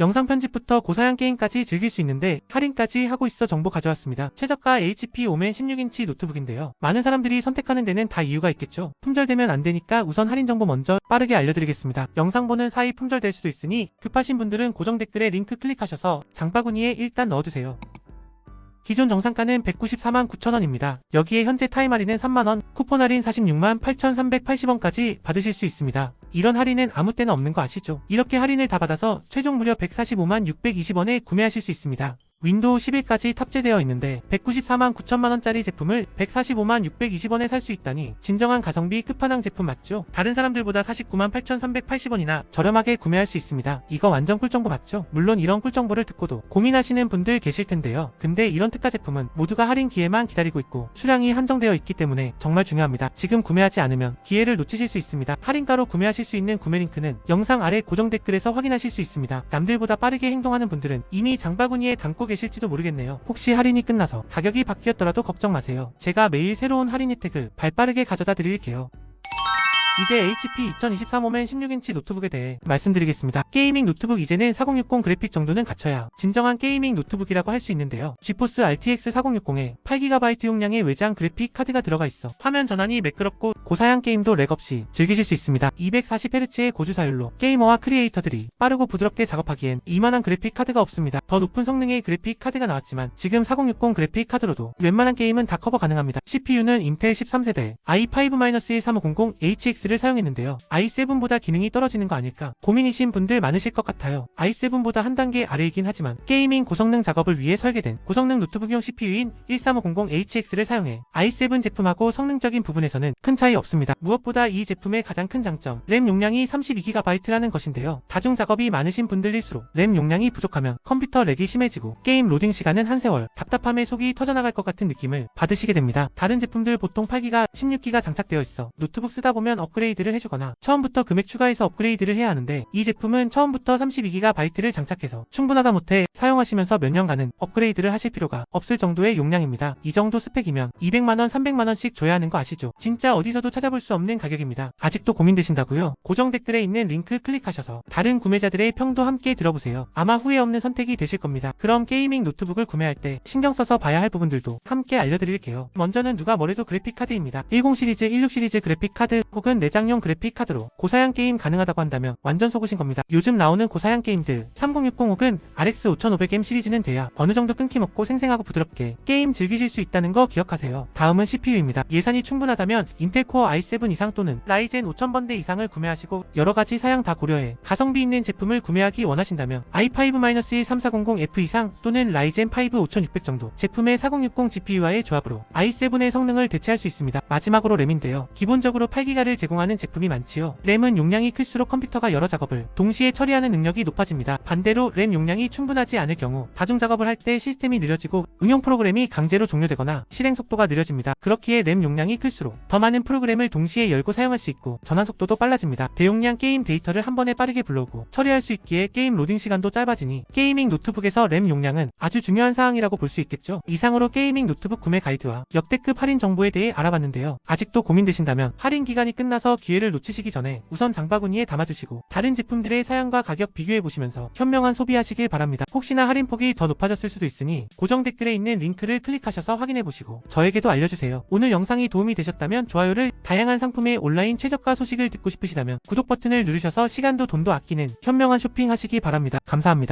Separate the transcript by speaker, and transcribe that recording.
Speaker 1: 영상 편집부터 고사양 게임까지 즐길 수 있는데 할인까지 하고 있어 정보 가져왔습니다. 최저가 HP 오멘 16인치 노트북인데요. 많은 사람들이 선택하는 데는 다 이유가 있겠죠. 품절되면 안 되니까 우선 할인 정보 먼저 빠르게 알려드리겠습니다. 영상 보는 사이 품절될 수도 있으니 급하신 분들은 고정 댓글에 링크 클릭하셔서 장바구니에 일단 넣어두세요. 기존 정상가는 194만 9천원입니다. 여기에 현재 타임 할인은 3만원, 쿠폰 할인 46만 8,380원까지 받으실 수 있습니다. 이런 할인은 아무 때나 없는 거 아시죠? 이렇게 할인을 다 받아서 최종 무려 145만 620원에 구매하실 수 있습니다. 윈도우 11까지 탑재되어 있는데 194만 9천만원짜리 제품을 145만 620원에 살 수 있다니 진정한 가성비 끝판왕 제품 맞죠? 다른 사람들보다 49만 8,380원이나 저렴하게 구매할 수 있습니다. 이거 완전 꿀정보 맞죠? 물론 이런 꿀정보를 듣고도 고민하시는 분들 계실 텐데요. 근데 이런 특가 제품은 모두가 할인 기회만 기다리고 있고 수량이 한정되어 있기 때문에 정말 중요합니다. 지금 구매하지 않으면 기회를 놓치실 수 있습니다. 할인가로 구매하실 수 있는 구매 링크는 영상 아래 고정 댓글에서 확인하실 수 있습니다. 남들보다 빠르게 행동하는 분들은 이미 장바구니에 담고 계실지도 모르겠네요. 혹시 할인이 끝나서 가격이 바뀌었더라도 걱정 마세요. 제가 매일 새로운 할인 혜택을 발빠르게 가져다 드릴게요. 이제 HP 2023 오멘 16인치 노트북에 대해 말씀드리겠습니다. 게이밍 노트북 이제는 4060 그래픽 정도는 갖춰야 진정한 게이밍 노트북이라고 할 수 있는데요. 지포스 RTX 4060에 8GB 용량의 외장 그래픽 카드가 들어가 있어 화면 전환이 매끄럽고 고사양 게임도 렉 없이 즐기실 수 있습니다. 240Hz의 고주 사율로 게이머와 크리에이터들이 빠르고 부드럽게 작업하기엔 이만한 그래픽 카드가 없습니다. 더 높은 성능의 그래픽 카드가 나왔지만 지금 4060 그래픽 카드로도 웬만한 게임은 다 커버 가능합니다. CPU는 인텔 13세대 i5-13500 HX 를 사용했는데요. i7보다 기능이 떨어지는 거 아닐까 고민이신 분들 많으실 것 같아요. i7보다 한 단계 아래이긴 하지만 게이밍 고성능 작업을 위해 설계된 고성능 노트북용 CPU인 13500HX를 사용해 i7 제품하고 성능적인 부분에서는 큰 차이 없습니다. 무엇보다 이 제품의 가장 큰 장점 램 용량이 32GB라는 것인데요. 다중 작업이 많으신 분들일수록 램 용량이 부족하면 컴퓨터 렉이 심해지고 게임 로딩 시간은 한 세월 답답함에 속이 터져나갈 것 같은 느낌을 받으시게 됩니다. 다른 제품들 보통 8기가 16기가 장착되어 있어 노트북 쓰다 보면 업그레이드를 해주거나 처음부터 금액 추가해서 업그레이드를 해야 하는데 이 제품은 처음부터 32GB를 장착해서 충분하다 못해 사용하시면서 몇 년간은 업그레이드를 하실 필요가 없을 정도의 용량입니다. 이 정도 스펙이면 200만원 300만원씩 줘야 하는 거 아시죠? 진짜 어디서도 찾아볼 수 없는 가격입니다. 아직도 고민되신다고요? 고정 댓글에 있는 링크 클릭하셔서 다른 구매자들의 평도 함께 들어보세요. 아마 후회 없는 선택이 되실 겁니다. 그럼 게이밍 노트북을 구매할 때 신경 써서 봐야 할 부분들도 함께 알려드릴게요. 먼저는 누가 뭐래도 그래픽 카드입니다. 10 시리즈, 16 시리즈 그래픽 카드 혹은 내장용 그래픽 카드로 고사양 게임 가능하다고 한다면 완전 속으신 겁니다. 요즘 나오는 고사양 게임들 3060 혹은 RX 5500M 시리즈는 돼야 어느 정도 끊김없고 생생하고 부드럽게 게임 즐기실 수 있다는 거 기억하세요. 다음은 CPU입니다. 예산이 충분하다면 인텔 코어 i7 이상 또는 라이젠 5000번대 이상을 구매하시고 여러 가지 사양 다 고려해 가성비 있는 제품을 구매하기 원하신다면 i5-13400F 이상 또는 라이젠 5 5600 정도 제품의 4060 GPU와의 조합으로 i7의 성능을 대체할 수 있습니다. 마지막으로 램인데요. 기본적으로 8기가를 제공 하는 제품이 많지요. 램은 용량이 클수록 컴퓨터가 여러 작업을 동시에 처리하는 능력이 높아집니다. 반대로 램 용량이 충분하지 않을 경우 다중 작업을 할 때 시스템이 느려지고 응용 프로그램이 강제로 종료되거나 실행 속도가 느려집니다. 그렇기에 램 용량이 클수록 더 많은 프로그램을 동시에 열고 사용할 수 있고 전환 속도도 빨라집니다. 대용량 게임 데이터를 한 번에 빠르게 불러오고 처리할 수 있기에 게임 로딩 시간도 짧아지니 게이밍 노트북에서 램 용량은 아주 중요한 사항이라고 볼 수 있겠죠. 이상으로 게이밍 노트북 구매 가이드와 역대급 할인 정보에 대해 알아봤는데요. 아직도 고민되신다면 할인 기간이 끝나서 기회를 놓치시기 전에 우선 장바구니에 담아두시고 다른 제품들의 사양과 가격 비교해 보시면서 현명한 소비하시길 바랍니다. 혹시나 할인폭이 더 높아졌을 수도 있으니 고정 댓글에 있는 링크를 클릭하셔서 확인해 보시고 저에게도 알려주세요. 오늘 영상이 도움이 되셨다면 좋아요를 다양한 상품의 온라인 최저가 소식을 듣고 싶으시다면 구독 버튼을 누르셔서 시간도 돈도 아끼는 현명한 쇼핑 하시기 바랍니다. 감사합니다.